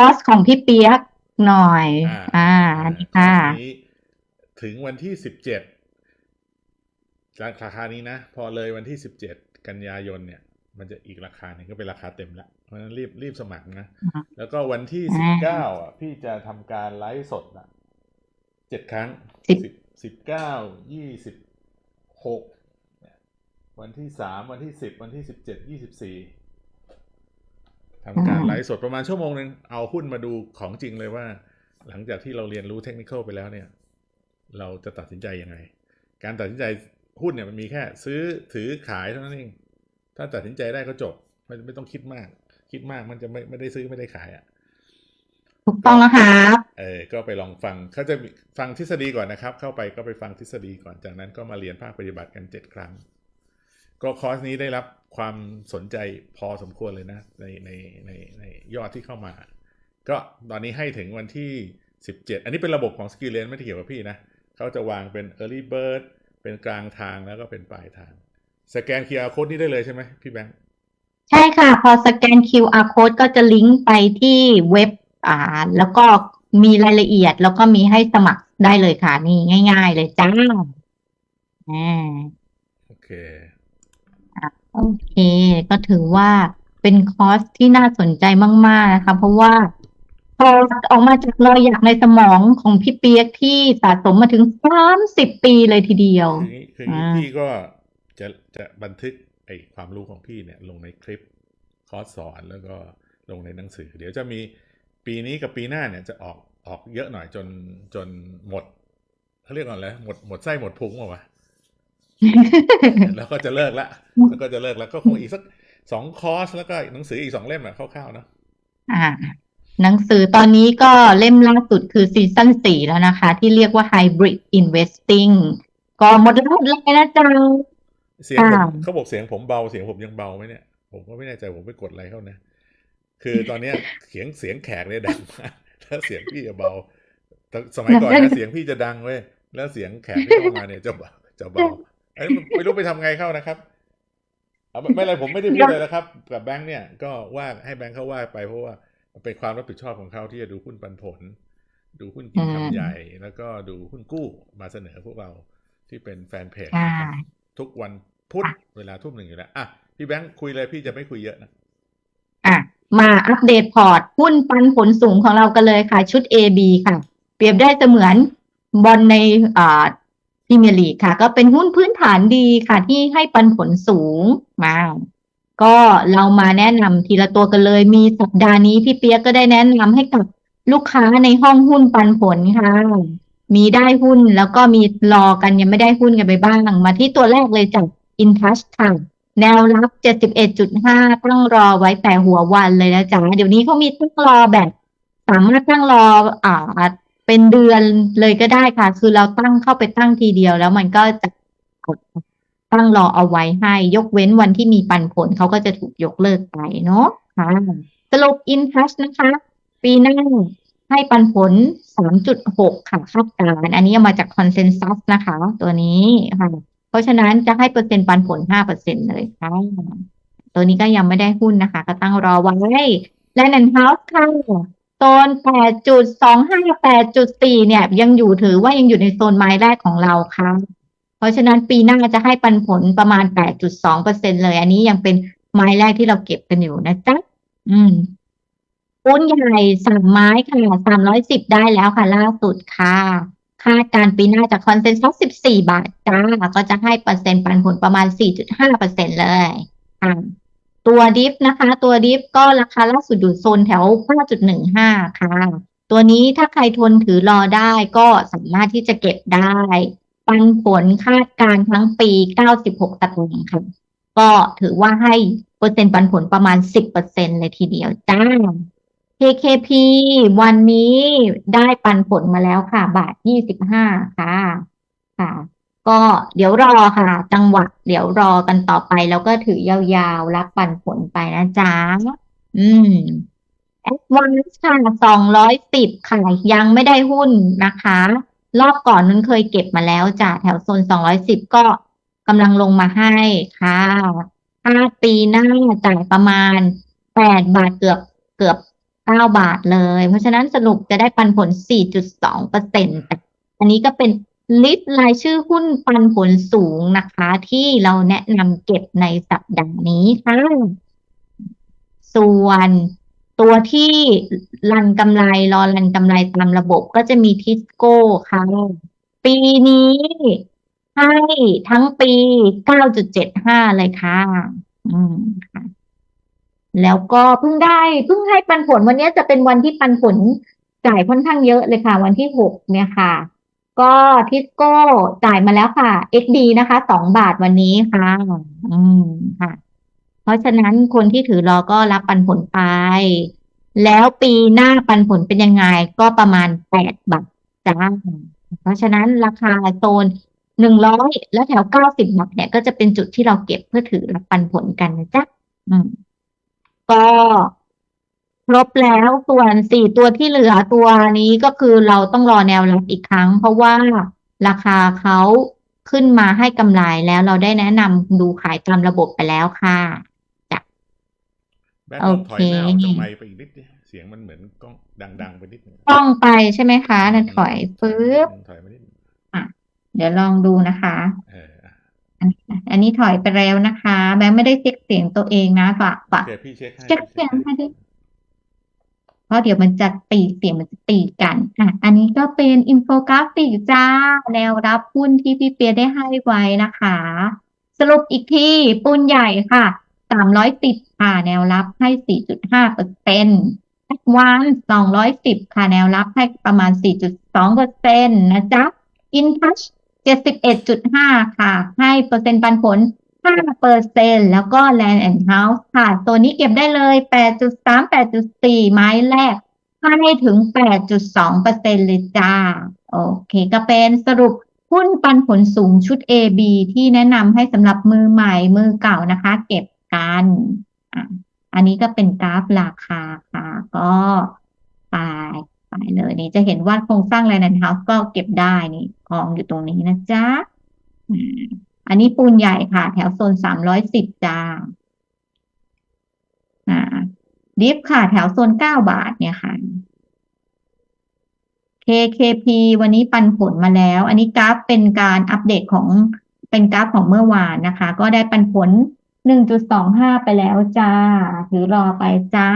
อร์สของพี่เปียกหน่อย อ่าอ่าอันนี้ค่ะคราวนี้ถึงวันที่สิบเจ็ดราคานี้นะ พอเลยวันที่สิบเจ็ดกันยายนเนี่ย มันจะอีกราคาหนึ่งก็เป็นราคาเต็มละเพราะฉะนั้นรีบรีบสมัครนะอ่าแล้วก็วันที่สิบเก้าอะ พี่จะทำการไลฟ์สดอะเจ็ดครั้งสิบสิบเก้ายี่สิบหกวันที่สามวันที่สิบวันที่สิบเจ็ดยี่สิบสี่ ทำการไลฟ์สดประมาณชั่วโมงหนึ่งเอาหุ้นมาดูของจริงเลยว่า หลังจากที่เราเรียนรู้เทคนิคไปแล้วเนี่ย เราจะตัดสินใจยังไง การตัดสินใจหุ้นเนี่ยมันมีแค่ ซื้อถือขายเท่านั้นเอง ถ้าตัดสินใจได้ก็จบไม่ไม่ต้องคิดมาก คิดมากมันจะไม่ไม่ได้ซื้อไม่ได้ขายอะถูกต้องแล้วครับเออก็ไปลองฟังเขาจะมีฟังทฤษฎีก่อนนะครับ เข้าไปก็ไปฟังทฤษฎีก่อนจากนั้นก็มาเรียนภาคปฏิบัติกันเจ็ดครั้ง ก็คอร์สนี้ได้รับความสนใจพอสมควรเลยนะ ในในในในยอดที่เข้ามา ก็ตอนนี้ให้ถึงวันที่ 17 อันนี้เป็นระบบของสกิลเลนไม่ได้เกี่ยวกับพี่นะ เขาจะวางเป็น Early Bird เป็นกลางทางแล้วก็เป็นปลายทาง สแกน QR Code นี่ได้เลยใช่ไหมพี่แบงค์ใช่ค่ะ พอสแกน QR code ก็จะลิงก์ไปที่เว็บอ่าแล้วก็มีรายละเอียดแล้วก็มีให้สมัครได้เลยค่ะ นี่ง่าย ๆ เลยจ้าอ่าโอเค โอเค ก็ถือว่าเป็นคอร์สที่น่าสนใจมาก ๆ นะคะ เพราะว่าพอออกมาจากรอยหยักในสมองของพี่เปียกที่สะสมมาถึงสามสิบปีเลยทีเดียวคืองี้คืองี้อ่าพี่ก็จะจะบันทึกไอความรู้ของพี่เนี่ย ลงในคลิปคอร์สสอนแล้วก็ลงในหนังสือ เดี๋ยวจะมีปีนี้กับปีหน้าเนี่ยจะออกออกเยอะหน่อยจนจนหมดเขาเรียกว่าอะไรหมดหมดไส้หมดพุงหรอวะ แล้วก็จะเลิกละแล้วก็จะเลิกแล้วก็คงอีกสักสองคอร์สแล้วก็หนังสืออีกสองเล่มอะคร่าวๆนะอ่า หนังสือตอนนี้ก็เล่มล่าสุดคือซีซั่นสี่แล้วนะคะ ที่เรียกว่า Hybrid Investing ก็หมดแล้วเลยนะจ๊ะเสียงผมค่ะเขาบอกเสียงผมเบาเสียงผมยังเบาไหมเนี่ย ผมก็ไม่แน่ใจผมไปกดอะไรเข้านะ คือตอนเนี้ยเสียงเสียงแขกเนี่ยดังมากแล้วเสียงพี่จะเบาแต่สมัยก่อนนะเสียงพี่จะดังเว้ยแล้วเสียงแขกที่เข้ามาเนี่ยจะเบาจะเบา ไม่รู้ไปทำไงเข้านะครับไม่ไม่เป็นไรผมไม่ได้พูดเลยนะครับ กับแบงค์เนี่ยก็ว่าให้แบงค์เขาว่าไปเพราะว่าเป็นความรับผิดชอบของเขาที่จะดูหุ้นปันผล ดูหุ้นกินคำใหญ่ แล้วก็ดูหุ้นกู้มาเสนอพวกเราที่เป็นแฟนเพจทุกวันพุธเวลาทุ่มหนึ่งอยู่แล้วอะพี่แบงค์คุยเลยพี่จะไม่คุยเยอะนะอะมาอัปเดตพอร์ต หุ้นปันผลสูงของเรากันเลยค่ะ ชุด AB ค่ะ เปรียบได้เสมือนบอลในอ่า พรีเมียร์ลีกค่ะ ก็เป็นหุ้นพื้นฐานดีค่ะ ที่ให้ปันผลสูงมาก็เรามาแนะนำทีละตัวกันเลย มีสัปดาห์นี้พี่เปียกก็ได้แนะนำให้กับลูกค้าในห้องหุ้นปันผลค่ะ มีได้หุ้นแล้วก็มีรอกันยังไม่ได้หุ้นกันไปบ้าง มาที่ตัวแรกเลยจาก InTouch ค่ะแนวรับ 71.5 ตั้งรอไว้แต่หัววันเลยนะจ๊ะ เดี๋ยวนี้เขามีตั้งรอแบบ สามารถตั้งรออ่า เป็นเดือนเลยก็ได้ค่ะ คือเราตั้งเข้าไปตั้งทีเดียว แล้วมันก็จะกดตั้งรอเอาไว้ให้ ยกเว้นวันที่มีปันผลเขาก็จะถูกยกเลิกไปเนาะค่ะสรุป InTouch นะคะ ปีหน้าให้ปันผล 3.6 ค่ะคาดการณ์อันนี้มาจาก Consensus นะคะ ตัวนี้ค่ะ เพราะฉะนั้นจะให้เปอร์เซ็นต์ปันผล 5%เลยค่ะ ตัวนี้ก็ยังไม่ได้หุ้นนะคะ ก็ตั้งรอไว้ และนด์เฮาส์ค่ะ โซน 8.25 8.4 เนี่ย ยังอยู่ถือว่ายังอยู่ในโซนไม้แรกของเราค่ะ เพราะฉะนั้นปีหน้าจะให้ปันผลประมาณ 8.2%เลย อันนี้ยังเป็นไม้แรกที่เราเก็บกันอยู่นะจ๊ะ อืมปุ้นใหญ่สามไม้ค่ะสามร้อยสิบได้แล้วค่ะ ล่าสุดค่ะคาดการปีหน้าจากคอนเซนซัส14บาทจ้าก็จะให้เปอร์เซ็นต์ปันผลประมาณ4.5เปอร์เซ็นเลยอ่า ตัวดิฟนะคะ ตัวดิฟก็ราคาล่าสุดอยู่โซนแถว5.15 ค่ะ ตัวนี้ถ้าใครทนถือรอได้ก็สามารถที่จะเก็บได้ปันผลคาดการณ์ทั้งปี 96 ตะกงค่ะ ก็ถือว่าให้เปอร์เซ็นต์ปันผลประมาณ 10%เลยทีเดียวจ้า KKP วันนี้ได้ปันผลมาแล้วค่ะ บาทยี่สิบห้าค่ะ ค่ะ ก็เดี๋ยวรอค่ะ จังหวะ เดี๋ยวรอกันต่อไป แล้วก็ถือยาวๆ รับปันผลไปนะจ๊ะ อืม Advance ค่ะสองร้อยสิบค่ะ ยังไม่ได้หุ้นนะคะ รอบก่อนนั้นเคยเก็บมาแล้วจ้ะแถวโซนสองร้อยสิบก็กำลังลงมาให้ค่ะถ้าปีหน้าจ่ายประมาณแปดบาทเกือบเกือบเก้าบาทเลย เพราะฉะนั้นสรุปจะได้ปันผล4.2เปอร์เซ็นต์อันนี้ก็เป็น ลิสต์รายชื่อหุ้นปันผลสูงนะคะ ที่เราแนะนำเก็บในสัปดาห์นี้ค่ะ ส่วนตัวที่รันกำไรรอรันกำไรตามระบบก็จะมีทิสโก้ค่ะ ปีนี้ให้ทั้งปี 9.75 เลยค่ะ อืมค่ะแล้วก็เพิ่งได้เพิ่งให้ปันผลวันนี้จะเป็นวันที่ปันผลจ่ายค่อนข้างเยอะเลยค่ะ วันที่หกเนี่ยค่ะ ก็ทิสโก้จ่ายมาแล้วค่ะ XD นะคะสองบาทวันนี้ค่ะ อืมค่ะ เพราะฉะนั้นคนที่ถือรอก็รับปันผลไป แล้วปีหน้าปันผลเป็นยังไง ก็ประมาณแปดบาทจ้าเพราะฉะนั้นราคาโซนหนึ่งร้อยแล้วแถวเก้าสิบบาทเนี่ยก็จะเป็นจุดที่เราเก็บเพื่อถือรับปันผลกันนะจ๊ะอืมก็ ครบแล้วส่วนสี่ตัวที่เหลือตัวนี้ก็คือเราต้องรอแนวรับอีกครั้ง เพราะว่าราคาเขาขึ้นมาให้กำไรแล้วเราได้แนะนำดูขายตามระบบไปแล้วค่ะแบทต้องถอยหน้าออกจากโอเคไมค์ไปอีกนิดดิเสียงมันเหมือนกล้องดังๆไปนิดนึงต้องไปใช่ไหมคะนั่นถอยปึ๊บถอยมานิดนึงเดี๋ยวลองดูนะคะเอออะอันอันนี้ถอยไปแล้วนะคะ แบงค์ไม่ได้เช็คเสียงตัวเองนะฝากโอฝากเคพี่เช็คให้เช็คพี่เสียงให้ให้ดิเพ ราะเดี๋ยวมันจะตีเสียงมันจะตีกันอะอันนี้ก็เป็นอินโฟกราฟิกจ้า แนวรับหุ้นที่พี่เปียได้ให้ไว้นะคะ สรุปอีกทีปูนใหญ่ค่ะสามร้อยสิบค่ะ แนวรับให้สี่จุดห้าเปอร์เซ็นต์แอดวานสองร้อยสิบค่ะ แนวรับให้ประมาณสี่จุดสองเปอร์เซ็นต์นะจ๊ะอินทัชเจ็ดสิบเอ็ดจุดห้าค่ะ ให้เปอร์เซ็นต์ปันผล 5เปอร์เซ็นแล้วก็ Land and House ค่ะ ตัวนี้เก็บได้เลย8.3 8.4ไม้แรกให้ถึง8.2เปอร์เซ็นเลยจ้า โอเค ก็เป็นสรุปหุ้นปันผลสูงชุด AB ที่แนะนำให้สำหรับมือใหม่มือเก่านะคะ เก็บกันอะอันนี้ก็เป็นกราฟราคาค่ะ ก็ไปไปเลยนี่จะเห็นว่าโครงสร้าง Land and House ก็เก็บได้นี่กองอยู่ตรงนี้นะจ๊ะ อันนี้ปูนใหญ่ค่ะ แถวโซนสามร้อยสิบจ้าอ่าดิฟค่ะ แถวโซนเก้าบาทเนี่ยค่ะ KKP วันนี้ปันผลมาแล้ว อันนี้กราฟเป็นการอัปเดตของเป็นกราฟของเมื่อวานนะคะ ก็ได้ปันผลหนึ่งจุดสองห้าไปแล้วจ้า ถือรอไปจ้า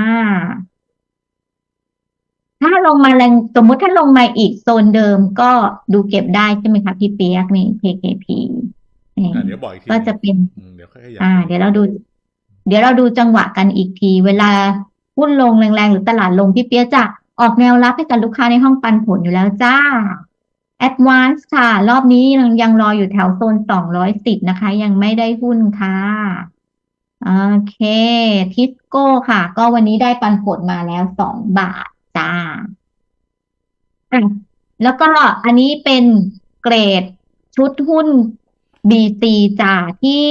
ถ้าลงมาแรงสมมติถ้าลงมาอีกโซนเดิมก็ดูเก็บได้ใช่ไหมคะพี่เปียกนี่ KKP อะ เดี๋ยวบอกอีกทีก็จะเป็นอืมเดี๋ยวค่อยขยับอ่า เดี๋ยวเราดู เดี๋ยวเราดูจังหวะกันอีกที เวลาหุ้นลงแรงๆ หรือตลาดลงพี่เปียกจะออกแนวรับให้กับลูกค้าในห้องปันผลอยู่แล้วจ้า Advance ค่ะ รอบนี้ยังยังรออยู่แถวโซนสองร้อยสิบนะคะ ยังไม่ได้หุ้นค่ะ โอเค ทิสโก้ค่ะ ก็วันนี้ได้ปันผลมาแล้วสองบาทจ้าอะแล้วก็อันนี้เป็นเกรดชุดหุ้น BC จ้าที่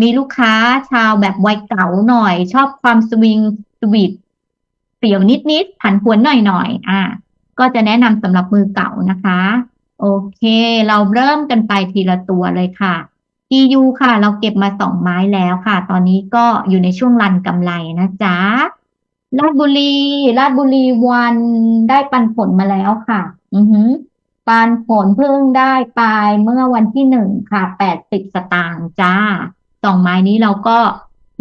มีลูกค้าชาวแบบวัยเก่าหน่อย ชอบความสวิงสวีทเปรี่ยวนิดๆผันผวนหน่อยๆอะก็จะแนะนำสำหรับมือเก่านะคะ โอเค เราเริ่มกันไปทีละตัวเลยค่ะ EU ค่ะ เราเก็บมาสองไม้แล้วค่ะ ตอนนี้ก็อยู่ในช่วงรันกำไรนะจ๊ะลาดบุรีลาดบุรีวันได้ปันผลมาแล้วค่ะ อือหือ ปันผลเพิ่งได้ไปเมื่อวันที่หนึ่งค่ะแปดสิบสตางค์จ้าสองไม้นี้เราก็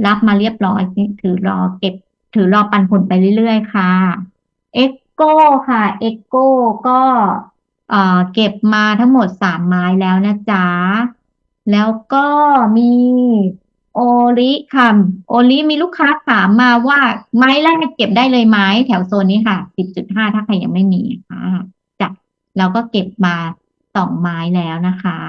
รับมาเรียบร้อยถือรอเก็บ ถือรอปันผลไปเรื่อยๆ ค่ะเอ็กโก้ค่ะเอ็กโก้ก็เอ่อเก็บมาทั้งหมดสามไม้แล้วนะจ๊ะ แล้วก็มีโอริค่ะโอริมีลูกค้าถามมาว่าไม้แรกเก็บได้เลยไหมแถวโซนนี้ค่ะสิบจุดห้าถ้าใครยังไม่มีค่ะ เราก็เก็บมาสองไม้แล้วนะคะ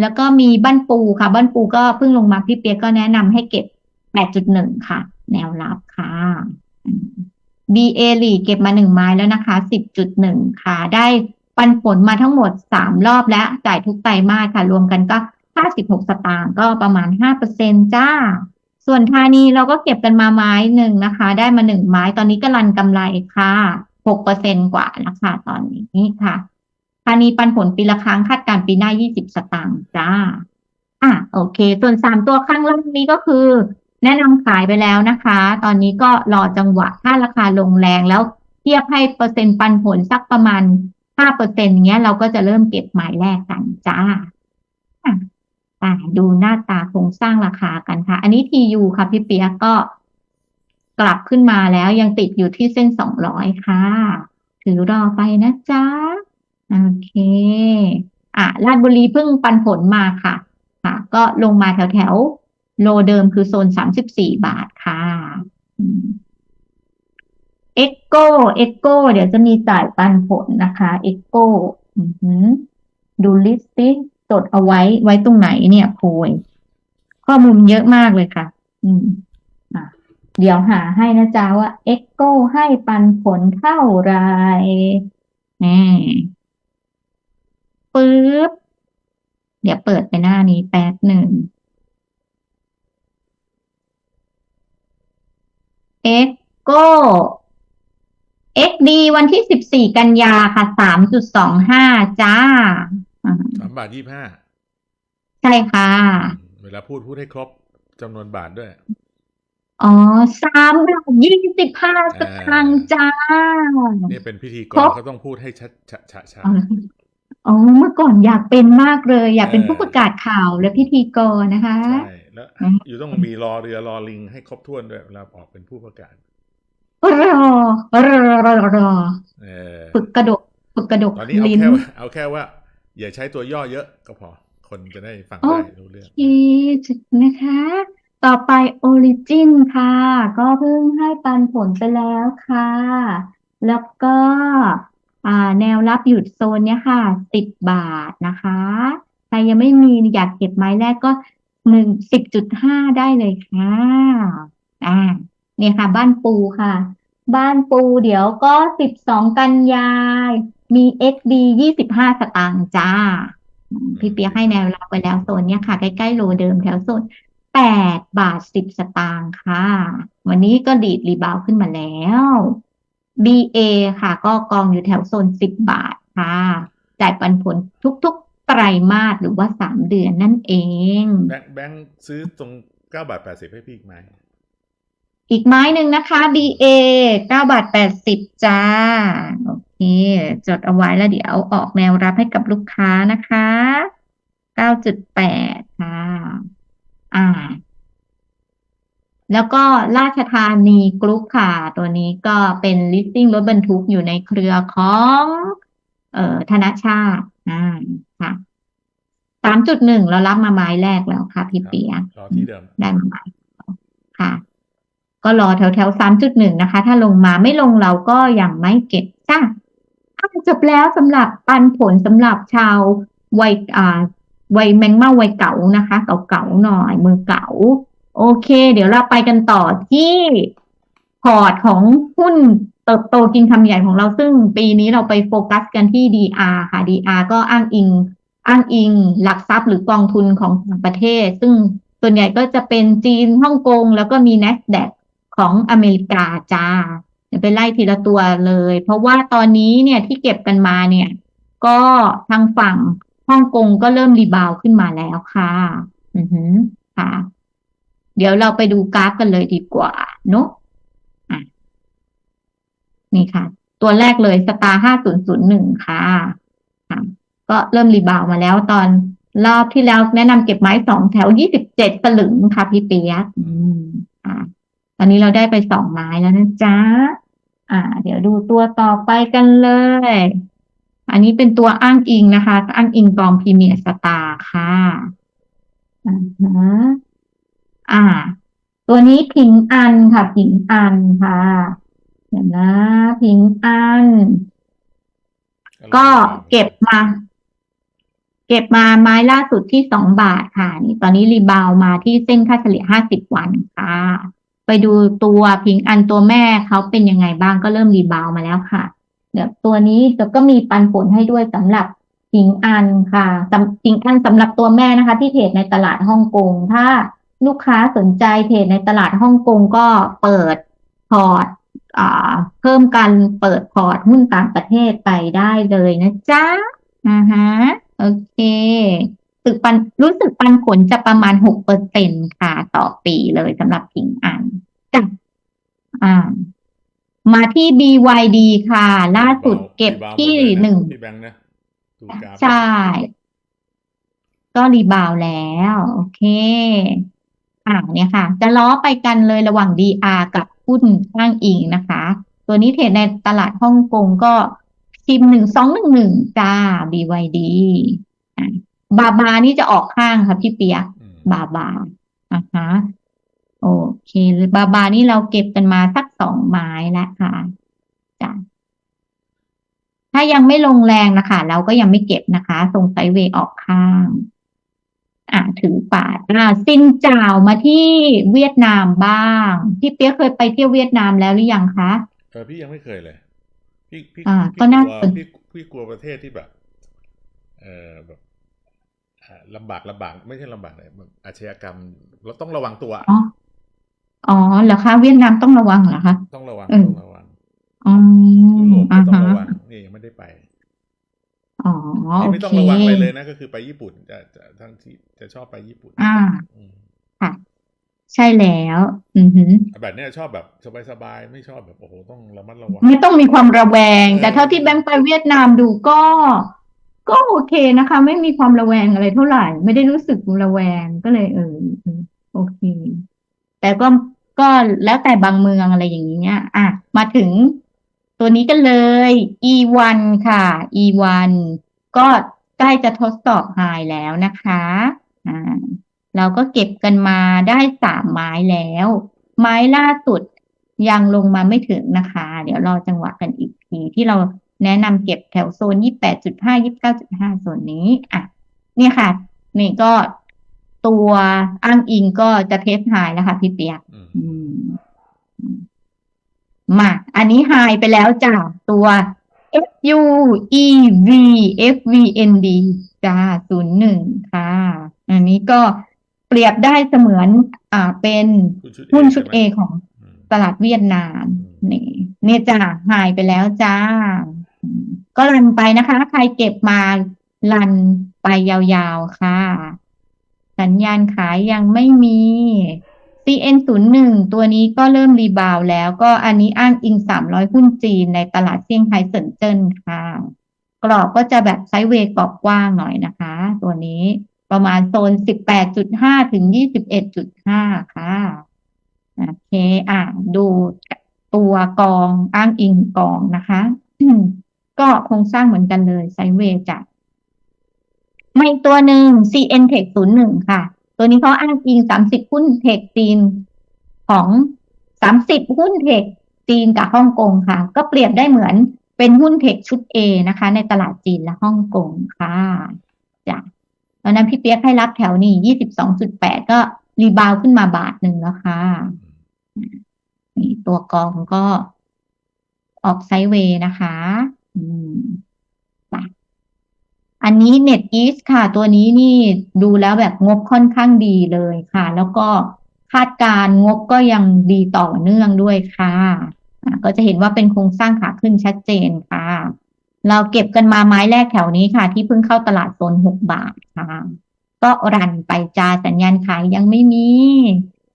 แล้วก็มีบ้านปูค่ะ บ้านปูก็เพิ่งลงมาพี่เปียกก็แนะนำให้เก็บแปดจุดหนึ่งค่ะ แนวรับค่ะ BA หลีเก็บมาหนึ่งไม้แล้วนะคะสิบจุดหนึ่งค่ะ ได้ปันผลมาทั้งหมดสามรอบแล้ว จ่ายทุกไตรมาสค่ะ รวมกันก็ห้าสิบหกสตางค์ก็ประมาณห้าเปอร์เซ็นจ้า ส่วนธานีเราก็เก็บกันมาไม้หนึ่งนะคะ ได้มาหนึ่งไม้ตอนนี้ก็รันกำไรค่ะ หกเปอร์เซ็นกว่าแล้วค่ะตอนนี้ค่ะธานีปันผลปีละครั้งคาดการณ์ปีหน้ายี่สิบสตางค์จ้า อะโอเค ส่วนสามตัวข้างล่างนี้ก็คือ แนะนำขายไปแล้วนะคะ ตอนนี้ก็รอจังหวะถ้าราคาลงแรงแล้วเทียบให้เปอร์เซ็นต์ปันผลสักประมาณห้าเปอร์เซ็นต์เงี้ยเราก็จะเริ่มเก็บหมายแรกกันจ้าอะอ่ดูหน้าตาโครงสร้างราคากันค่ะ อันนี้ TU ค่ะพี่เปียกก็ กลับขึ้นมาแล้วยังติดอยู่ที่เส้นสองร้อยค่ะ ถือรอไปนะจ๊ะ โอเค อะลาดบุรีเพิ่งปันผลมาค่ะ ค่ะ ก็ลงมาแถวแถวโลเดิมคือโซนสามสิบสี่บาทค่ะเอ็กโกเอ็กโกเดี๋ยวจะมีจ่ายปันผลนะคะเอ็กโกดูลิสต์สิจดเอาไว้ไว้ตรงไหนเนี่ยโพยข้อมูลเยอะมากเลยค่ะ อืมอะ เดี๋ยวหาให้นะจ๊ะว่าเอ็กโกให้ปันผลเท่าไหร่นี่ปึ๊บ เดี๋ยวเปิดไปหน้านี้แป๊บหนึ่งเอ็กโกเอ็กดีวันที่สิบสี่กันยาค่ะสามจุดสองห้าจ้าอ่าสามบาทยี่ห้าใช่ค่ะ เวลาพูดพูดให้ครบจำนวนบาทด้วย อ๋อสามบาทยี่สิบห้าสตางค์จ้า นี่เป็นพิธีกครรบเขาต้องพูดให้ชัดชะชะชะอ๋ออ๋อเมื่อก่อนอยากเป็นมากเลย อยากเป็นเออ ผู้ประกาศข่าวและพิธีกรนะคะ ใช่แล้วอืม อยู่ต้องมีรอเรือรอลิงให้ครบถ้วนด้วยเวลาออกเป็นผู้ประกาศรอรอรอรอเออฝึกกระดกฝึกกระดกตอนนี้เอาลิ้น แค่ว่าเอาแค่ว่า อย่าใช้ตัวย่อเยอะก็พอ คนจะได้ฟังโอได้รู้เรื่อง เคนะคะ ต่อไป Origin ค่ะ ก็เพิ่งให้ปันผลไปแล้วค่ะ แล้วก็แนวรับหยุดโซนเนี้ยค่ะสิบบาทนะคะ ใครยังไม่มีอยากเก็บไม้แรกก็หนึ่งสิบจุดห้าได้เลยค่ะ อ่า เนี่ยค่ะ บ้านปูค่ะ บ้านปูเดี๋ยวก็สิบสองกันยายมี XD ยี่สิบห้าสตางค์จ้า พี่เปียกให้แนวรับไปแล้วโซนเนี้ยค่ะ ใกล้ๆโลเดิมแถวโซน แปดบาทสิบสตางค์ค่ะ วันนี้ก็ดีดรีบาวด์ขึ้นมาแล้ว BA ค่ะ ก็กองอยู่แถวโซนสิบบาทค่ะ จ่ายปันผลทุกๆ ไตรมาสหรือว่าสามเดือนนั่นเอง แบงค์แบงค์ซื้อตรงเก้าบาทแปดสิบให้พี่อีกไหม อีกไม้หนึ่งนะคะ BA เก้าบาทแปดสิบจ้า โอเค จดเอาไว้แล้วเดี๋ยวเอาออกแนวรับให้กับลูกค้านะคะเก้าจุดแปดค่ะ อ่า แล้วก็ราชธานีกรุ๊ปค่ะ ตัวนี้ก็เป็น listing รถบรรทุกอยู่ในเครือของ เอ่อธนชาติอ่าค่ะสามจุดหนึ่งเรารับมาไม้แรกแล้วค่ะพี่เปียกรอที่เดิมได้มาใหม่ค่ะ ก็รอแถวแถวสามจุดหนึ่งนะคะ ถ้าลงมาไม่ลงเราก็ยังไม่เก็บจ้าอะจบแล้วสำหรับปันผลสำหรับชาววัยอ่า วัยแมงเม่าวัยเก่านะคะ เก่าๆหน่อยมือเก่า โอเค เดี๋ยวเราไปกันต่อที่พอร์ตของหุ้นเติบโตกินคำใหญ่ของเราซึ่งปีนี้เราไปโฟกัสกันที่ DR ค่ะ DR ก็อ้างอิง อ้างอิง หลักทรัพย์หรือกองทุนของต่างประเทศ ซึ่งส่วนใหญ่ก็จะเป็นจีนฮ่องกง แล้วก็มี NASDAQ ของอเมริกาจ้าไปไล่ทีละตัวเลย เพราะว่าตอนนี้เนี่ยที่เก็บกันมาเนี่ย ก็ทางฝั่ง ฮ่องกงก็เริ่มรีบาวขึ้นมาแล้วค่ะ อือหือค่ะ เดี๋ยวเราไปดูกราฟกันเลยดีกว่าเนอะอะนี่ค่ะ ตัวแรกเลยสตาร์ห้าศูนย์ศูนย์หนึ่งค่ะค่ะ ก็เริ่มรีบาวมาแล้วตอนรอบที่แล้วแนะนำเก็บไม้สองแถวยี่สิบเจ็ดสลึงค่ะพี่เปียกอืมอ่าตอนนี้เราได้ไปสองไม้แล้วนะจ๊ะอ่า เดี๋ยวดูตัวต่อไปกันเลย อันนี้เป็นตัวอ้างอิงนะคะ อ้างอิงกองพรีเมียร์สตาร์ค่ะอ่าฮะอ่าตัวนี้พิงอันค่ะพิงอันค่ะเดี๋ยวนะพิงอัน ก็เก็บมา เก็บมาไม้ล่าสุดที่สองบาทค่ะ นี่ตอนนี้รีบาวด์มาที่เส้นค่าเฉลี่ยห้าสิบวันค่ะ ไปดูตัวพิงอันตัวแม่เขาเป็นยังไงบ้างก็เริ่มรีบาวด์มาแล้วค่ะ เดี๋ยวตัวนี้จะก็มีปันผลให้ด้วยสำหรับพิงอันค่ะจิงอันสำหรับตัวแม่นะคะ ที่เทรดในตลาดฮ่องกง ถ้าลูกค้าสนใจเทรดในตลาดฮ่องกงก็เปิดพอร์ตเพิ่มการเปิดพอร์ตหุ้นต่างประเทศไปได้เลยนะจ๊ะนะฮะโอเคศึกปันรู้สึกปันผลจะประมาณหกเปอร์เซ็นค่ะต่อปีเลยสำหรับผิงอันจ้ะอ่า มาที่ BYD ค่ะ ล่าสุดเก็บที่หนึ่งพี่แบงค์นะดูกราฟใช่ ก็รีบาวด์แล้ว โอเค อ่าเนี่ยค่ะ จะล้อไปกันเลยระหว่าง DR กับหุ้นข้างอิงนะคะ ตัวนี้เทรดในตลาดฮ่องกงก็ชิมหนึ่งสองหนึ่งหนึ่งจ้า BYD อะบาบานี่จะออกข้างค่ะพี่เปียกอืมบาบานะคะ โอเคบาบานี่เราเก็บกันมาสักสองไม้แล้วค่ะจ้ะถ้ายังไม่ลงแรงนะคะ เราก็ยังไม่เก็บนะคะทรงไซด์เวย์ออกข้าง อะถือปาดอะซินเจ้ามาที่เวียดนามบ้าง พี่เปียกเคยไปเที่ยวเวียดนามแล้วหรือยังคะเออพี่ยังไม่เคยเลย พี่พี่อ่าพี่ก็น่าลัวสนพี่พี่กลัวประเทศที่แบบ เออแบบอ่าลำบากลำบากไม่ใช่ลำบากเลยแบบอาชญากรรม เราต้องระวังตัว อ๋ออ๋อเหรอคะเวียดนามต้องระวังเหรอคะ ต้องระวังเออ ต้องระวังอ๋อยุโรปก็อ่าต้องฮะระวังนี่ยังไม่ได้ไปอ๋อนี่โอไม่ต้องเคระวังอะไรเลยนะ ก็คือไปญี่ปุ่นจะจะทั้งที่จะชอบไปญี่ปุ่นอ่าอืมค่ะ ใช่แล้ว อือหือ แบบเนี้ยชอบแบบสบายๆไม่ชอบแบบโอ้โหต้องระมัดระวัง ไม่ต้องมีความระแวง เออแต่เท่าที่แบงค์ไปเวียดนามดูก็ ก็โอเคนะคะ ไม่มีความระแวงอะไรเท่าไหร่ ไม่ได้รู้สึกระแวงก็เลยเออเออโอเค แต่ก็ก็แล้วแต่บางเมืองอะไรอย่างเงี้ย อะ มาถึงตัวนี้กันเลย E1 ค่ะ E1 ก็ใกล้จะทดสอบไฮแล้วนะคะ อ่า เราก็เก็บกันมาได้สามไม้แล้ว ไม้ล่าสุดยังลงมาไม่ถึงนะคะ เดี๋ยวรอจังหวะกันอีกทีที่เราแนะนำเก็บแถวโซนยี่แปดจุดห้ายี่เก้าจุดห้าโซนนี้ อะ เนี่ยค่ะ นี่ก็ ตัวอ้างอิงก็จะเทสไฮแล้วค่ะพี่เปียกอืมอืมมาอันนี้ไฮไปแล้วจ้ะตัว FU EV FVND จ้าศูนย์หนึ่งค่ะ อันนี้ก็เปรียบได้เสมือน อ่าเป็นหุ้นชุดหุ้นชุด A ใช่ไหมของอืมตลาดเวียดนามอืมนี่เนี่ยจ้าหายไปแล้วจ้าอืมก็รันไปนะคะ ใครเก็บมารันไปยาวๆค่ะ สัญญาณขายยังไม่มี CN 0 1 ตัวนี้ก็เริ่มรีบาวแล้ว ก็อันนี้อ้างอิง 300 หุ้นจีนในตลาดเซี่ยงไฮ้เซินเจิ้นค่ะ กรอบก็จะแบบไซด์เวย์กรอบกว้างหน่อยนะคะ ตัวนี้ประมาณโซน 18.5 ถึง 21.5 ค่ะ โอเค อะ ดูตัวกองอ้างอิงกองนะคะ ก็โครงสร้างเหมือนกันเลยไซด์เวย์จาก มาอีกตัวหนึ่ง CN Tech 01 ค่ะ ตัวนี้เขาอ้างอิง 30 หุ้นเทคจีนของ 30 หุ้นเทคจีนกับฮ่องกงค่ะ ก็เปรียบได้เหมือนเป็นหุ้นเทคชุด A นะคะ ในตลาดจีนและฮ่องกงค่ะจ้ะตอนนั้นพี่เปียกให้รับแถวนี้22.8 ก็รีบาวขึ้นมาบาทหนึ่งแล้วค่ะนี่ตัวกองก็ออกไซด์เวย์นะคะ อืม อันนี้ NetEase ค่ะ ตัวนี้นี่ดูแล้วแบบงบค่อนข้างดีเลยค่ะ แล้วก็คาดการงบก็ยังดีต่อเนื่องด้วยค่ะ ก็จะเห็นว่าเป็นโครงสร้างขาขึ้นชัดเจนค่ะ เราเก็บกันมาไม้แรกแถวนี้ค่ะ ที่เพิ่งเข้าตลาดโซนหกบาทค่ะ ก็รันไปจาสัญญาณขายยังไม่มี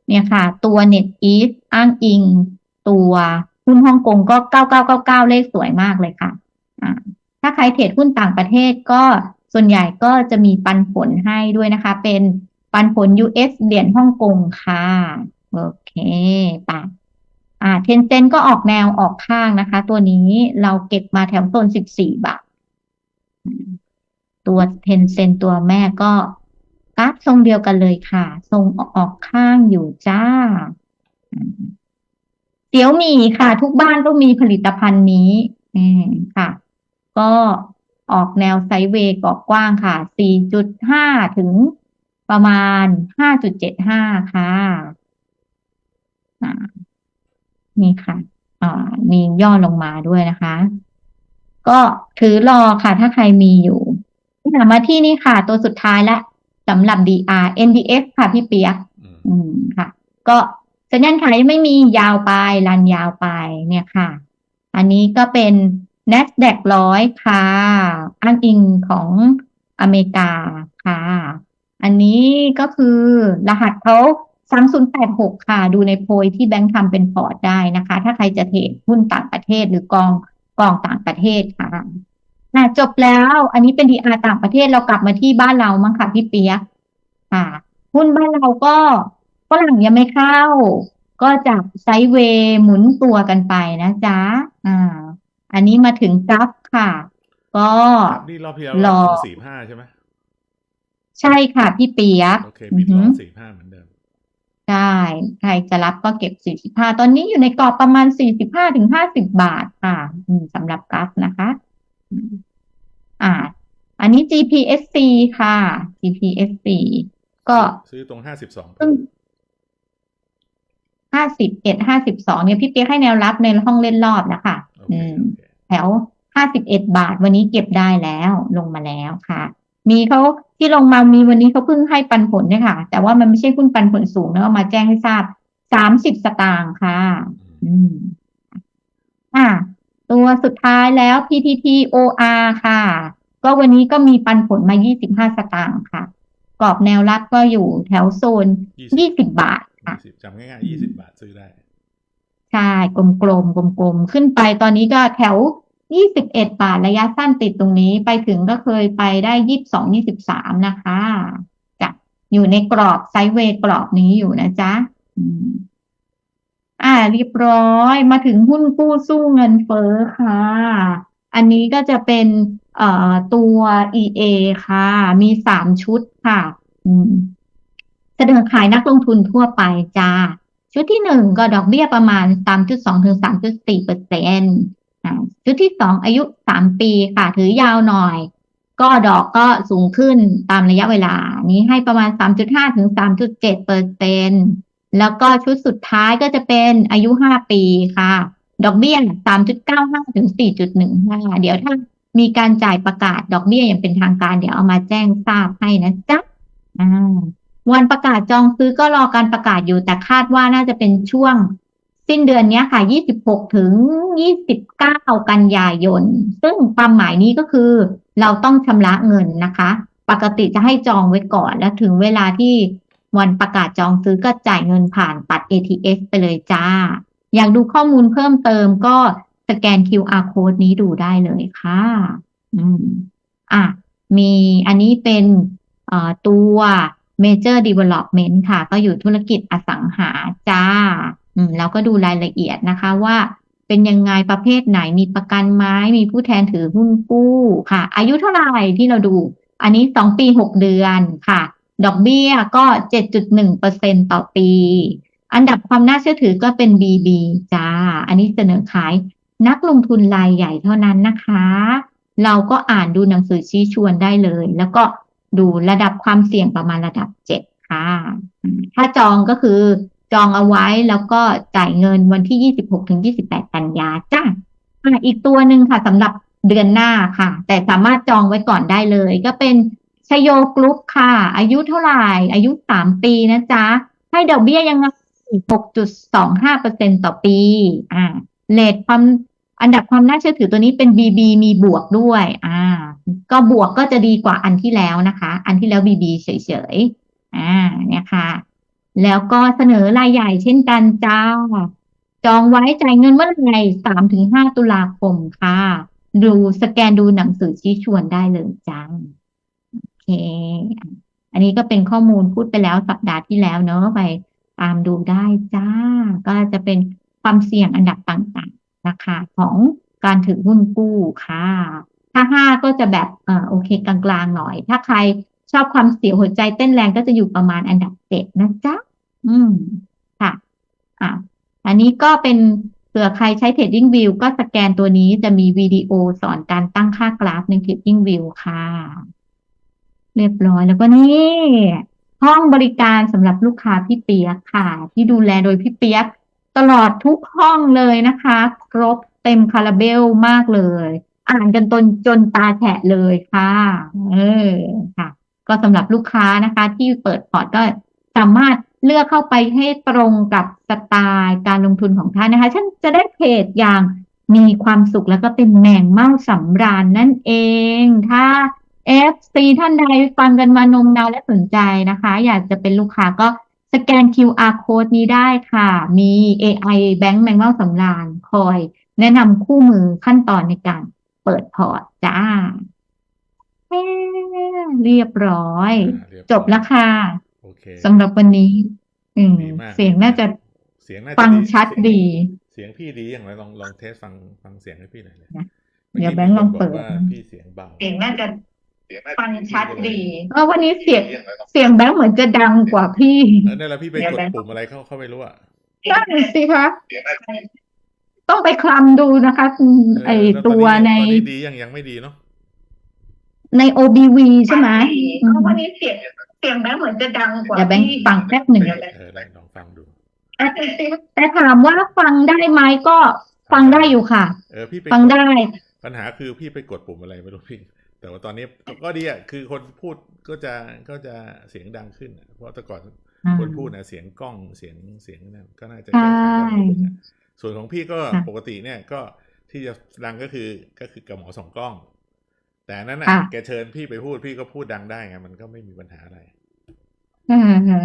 เนี่ยค่ะ ตัว NetEase อ้างอิง ตัวหุ้นฮ่องกงก็9999เลขสวยมากเลยค่ะอ่า ถ้าใครเทรดหุ้นต่างประเทศก็ส่วนใหญ่ก็จะมีปันผลให้ด้วยนะคะ เป็นปันผล US เหรียญฮ่องกงค่ะ โอเคปะอ่าเทนเซ็นก็ออกแนวออกข้างนะคะ ตัวนี้เราเก็บมาแถวโซน14บาท ตัวเทนเซ็นตัวแม่ก็กราฟทรงเดียวกันเลยค่ะ ทรงออกข้างอยู่จ้าเสี่ยวมีค่ะ ทุกบ้านต้องมีผลิตภัณฑ์นี้ อืมค่ะ ก็ออกแนวไซด์เวย์กรอบกว้างค่ะ 4.5 ถึงประมาณ 5.75 ค่ะอ่านี่ค่ะอ่ามีย่อลงมาด้วยนะคะ ก็ถือรอค่ะ ถ้าใครมีอยู่มาที่นี่ค่ะ ตัวสุดท้ายและสำหรับ DR NDX ค่ะ พี่เปียกอืมอืมค่ะ ก็สัญญาณขายไม่มียาวไป รันยาวไปเนี่ยค่ะ อันนี้ก็เป็น NASDAQ ร้อยค่ะ อ้างอิงของอเมริกาค่ะ อันนี้ก็คือรหัสเขา3086ค่ะ ดูในโพยที่แบงค์ทำเป็นพอร์ตได้นะคะ ถ้าใครจะเทรดหุ้นต่างประเทศหรือกองกองต่างประเทศค่ะอะจบแล้ว อันนี้เป็น DR ต่างประเทศเรากลับมาที่บ้านเรามั้งค่ะพี่เปียกค่ะ หุ้นบ้านเราก็ฝรั่งยังไม่เข้า ก็จากไซด์เวย์หมุนตัวกันไปนะจ๊ะอ่า อันนี้มาถึงกราฟค่ะ ก็ครับนี่รอบที่แล้วรเราอถึงสี่ห้าใช่ไหมใช่ค่ะพี่เปียกโอเคปิดอืรออฮึบสี่ห้าเหมือนเดิมใช่ใครจะรับก็เก็บ45ตอนนี้อยู่ในกรอบประมาณ45ถึง50บาทค่ะอืมสำหรับกราฟนะคะอืมอ่า อันนี้ GPSC ค่ะ GPSC ก็ซื้อตรงห้าสิบสองเพิ่ง51 52เนี่ยพี่เปียกให้แนวรับในห้องเล่นรอบนะคะ โอเคอืมโอเคแถว51บาท วันนี้เก็บได้แล้วลงมาแล้วค่ะ มีเขาที่ลงมามีวันนี้เขาเพิ่งให้ปันผลด้วยค่ะ แต่ว่ามันไม่ใช่หุ้นปันผลสูงนะเอามาแจ้งให้ทราบ30สตางค์ค่ะ อืมอืมอะตัวสุดท้ายแล้ว PTT OR ค่ะ ก็วันนี้ก็มีปันผลมา 25 สตางค์ค่ะ กรอบแนวรับก็อยู่แถวโซนยี่สิบ20 บาทค่ะยี่สิบจำง่ายๆยี่สิบบาทซื้อได้ ใช่กลมๆกลมๆขึ้นไปตอนนี้ก็แถว21บาทระยะสั้นติดตรงนี้ไปถึงก็เคยไปได้22 23นะคะจะอยู่ในกรอบไซด์เวย์กรอบนี้อยู่นะจ๊ะอ่า เรียบร้อยมาถึงหุ้นกู้สู้เงินเฟ้อค่ะ อันนี้ก็จะเป็นเอ่อตัว EA ค่ะ มีสามชุดค่ะอืมเสนอขายนักลงทุนทั่วไปจ้า ชุดที่หนึ่งก็ดอกเบี้ยประมาณ 3.2ถึง3.4เปอร์เซ็นต์ชุดที่สองอายุ3ปีค่ะถือยาวหน่อย ก็ดอกก็สูงขึ้นตามระยะเวลา นี้ให้ประมาณ 3.5ถึง3.7เปอร์เซ็นต์แล้วก็ชุดสุดท้ายก็จะเป็นอายุ5ปีค่ะ ดอกเบี้ย 3.95ถึง4.15เดี๋ยวถ้ามีการจ่ายประกาศดอกเบี้ยอย่างเป็นทางการ เดี๋ยวเอามาแจ้งทราบให้นะจ๊ะอ่า วันประกาศจองซื้อก็รอการประกาศอยู่แต่คาดว่าน่าจะเป็นช่วง สิ้นเดือนนี้ยค่ะ 26 ถึง 29 กันยายน ซึ่งความหมายนี้ก็คือ เราต้องชำระเงินนะคะ ปกติจะให้จองไว้ก่อน แล้วถึงเวลาที่วันประกาศจองซื้อก็จ่ายเงินผ่านตัด ATS ไปเลยจ้า อยากดูข้อมูลเพิ่มเติมก็สแกน QR code นี้ดูได้เลยค่ะ อืม อะ มีอันนี้เป็นตัว Major Development ค่ะ ก็อยู่ธุรกิจอสังหาจ้าอืมแล้วก็ดูรายละเอียดนะคะว่าเป็นยังไงประเภทไหนมีประกันไหม้มีผู้แทนถือหุ้นกู้ค่ะ อายุเท่าไหร่ที่เราดู อันนี้สองปีหกเดือนค่ะ ดอกเบี้ยก็เจ็ดจุดหนึ่งเปอร์เซ็นต่อปี อันดับความน่าเชื่อถือก็เป็น BB จ้า อันนี้เสนอขายนักลงทุนรายใหญ่เท่านั้นนะคะ เราก็อ่านดูหนังสือชี้ชวนได้เลย แล้วก็ ดูระดับความเสี่ยงประมาณระดับเจ็ดค่ะ ถ้าจองก็คือจองเอาไว้แล้วก็จ่ายเงินวันที่26ถึง28กันยาจ้าอีกตัวหนึ่งค่ะสำหรับเดือนหน้าค่ะ แต่สามารถจองไว้ก่อนได้เลย ก็เป็นชโยกรุ๊ปค่ะ อายุเท่าไหร่ อายุ3ปีนะจ๊ะ ให้ดอกเบี้ยยังไง6.25%ต่อปี อ่าเลทความ อันดับความน่าเชื่อถือตัวนี้เป็น BB มีบวกด้วย อ่า ก็บวกก็จะดีกว่าอันที่แล้วนะคะ อันที่แล้ว BB เฉยๆ อ่า เนี่ยค่ะ แล้วก็เสนอรายใหญ่เช่นกันจ้า จองไว้จ่ายเงินเมื่อไหร่สามถึงห้าตุลาคมค่ะ ดูสแกนดูหนังสือชี้ชวนได้เลยจ้าโอเค อันนี้ก็เป็นข้อมูลพูดไปแล้วสัปดาห์ที่แล้วเนอะไปตามดูได้จ้า ก็จะเป็นความเสี่ยงอันดับต่าง ๆนะของการถือหุ้นกู้ค่ะ ถ้าห้าก็จะแบบอ่อโอเคกลางๆหน่อย ถ้าใครชอบความเสียวหัวใจเต้นแรงก็จะอยู่ประมาณอันดับเจ็ดนะจ๊ะ อืม ค่ะ อะ อันนี้ก็เป็นเผื่อใครใช้ Trading View ก็สแกนตัวนี้จะมีวิดีโอสอนการตั้งค่ากราฟใน Trading View ค่ะ เรียบร้อยแล้วก็นี่ห้องบริการสำหรับลูกค้าพี่เปียกค่ะ ที่ดูแลโดยพี่เปียก ตลอดทุกห้องเลยนะคะ ครบเต็มคาราเบลมากเลย อ่านกันจนจนตาแฉะเลยค่ะ เออค่ะ ก็สำหรับลูกค้านะคะ ที่เปิดพอร์ตก็สามารถเลือกเข้าไปให้ตรงกับสไตล์การลงทุนของท่านนะคะ ฉันจะได้เพจอย่างมีความสุขแล้วก็เป็นแมงเม่าสำราญนั่นเอง ถ้า FC ท่านใดฟังกันมานมนานและสนใจนะคะ อยากจะเป็นลูกค้าก็ แกน QR code นี้ได้ค่ะ มี AI แบงก์แมงเม่าสำราญคอย แนะนำคู่มือขั้นตอนในการเปิดพอร์ตจ้าเอ้เรียบร้อยอ่าเรียจบแล้วค่ะโอเคสำหรับวันนี้ อืมดีมากเสียงน่าจะเสียงน่าจะฟังชัดดี เสียงพี่ดีอย่างไรลองลองเทสฟังฟังเสียงให้พี่หน่อยเลยนะมื่เดี๋ยวกี้แบงค์ลองมีคนบเปิกดว่าพี่เสียงเบาเสียงน่าจะเสียงน่าจะ ฟังชัดพี่ดีเลยเออวันนี้เสียงเสียงแบงค์เหมือนจะดังกว่าพี่แล้วเนี่ยแล้วพี่ไปเดี๋ยวกดแบงค์ปุ่มอะไรเข้าเข้าไม่รู้อะนั่นสิคะต้องไปคลำดูนะคะอืมไอเแล้วตัวตอนในตอนนี้ดียังยังไม่ดีเนาะใน OBV ใช่ไหมอืมวันนี้เสียงเสียงแบงค์เหมือนจะดังกว่าเดี๋ยวแบงค์ฟังแป๊บหนึ่งเออได้ลองฟังดูแต่ถามว่าฟังได้ไหมก็ฟังได้อยู่ค่ะ เออพี่ไปฟังกดได้ ปัญหาคือพี่ไปกดปุ่มอะไรไม่รู้พี่ แต่ว่าตอนนี้ก็ก็ดีอะคือคนพูดก็จะก็จะเสียงดังขึ้นอะเพราะแต่ก่อนอ่าคนพูดนะเสียงกล้องเสียงเสียงนั่นก็น่าจะใช่แก้ไขได้หมดเลยอะส่วนของพี่ก็ค่ะปกติเนี่ยก็ที่จะดังก็คือก็คือกับหมอสองกล้อง แต่อันนั้นค่ะอะแกเชิญพี่ไปพูดพี่ก็พูดดังได้ไงมันก็ไม่มีปัญหาอะไรอ่าฮะ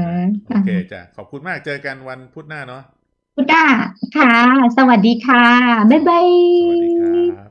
โอเคจ้ะขอบคุณมากเจอกันวันพุธหน้าเนาะพุดด้าค่ะ สวัสดีค่ะ บ๊ายบายสวัสดีครับ